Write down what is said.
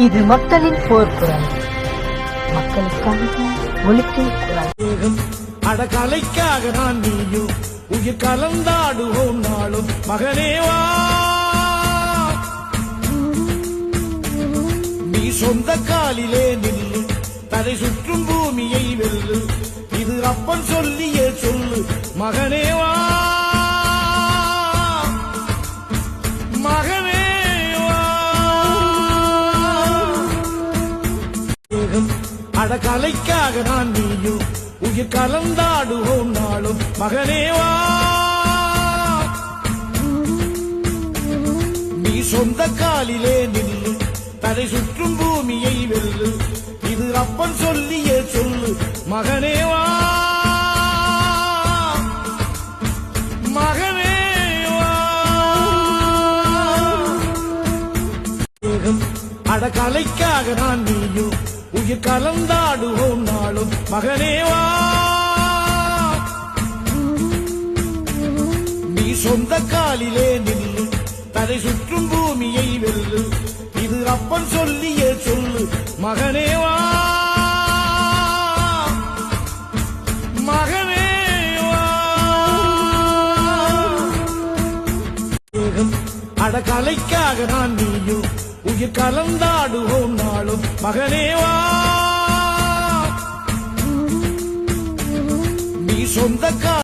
இது மக்களின் போர்க்குரல். மக்களுக்கான ஒலிக்கும் குரல். தேகம் நான் நீயும். உயிர் கலந்தாடுவோம் நாளும். மகனேவா நீ சொந்த காலிலே நில்லு. தலை சுற்றும் பூமியை வெல்லு. இது அப்பன் சொல்லிய சொல்லு. மகனேவா அடகலைக்காக நான் நீயும் உயிர் கலந்தாடுவோம் நாளும். மகனேவா நீ சொந்த காலிலே நில்லு. தலை சுற்றும் பூமியை வெல்லு. இது அப்பன் சொல்லியே சொல்லு. மகனேவா மகனேவா தேகம் அடகலைக்காக நான் நீயும் உயிர் கலந்தாடுவோம் நாளும். மகனேவா நீ சொந்த காலிலே நில்லு. தலை சுற்றும் பூமியை வெல்லு. இது அப்பன் சொல்லிய சொல்லு. மகனேவா மகனேவா தேகம் அடகலைக்காக நான் நீயும். உயிர் கலந்தாடுவோம் நாளும். மகனேவா நீ சொந்தக்கா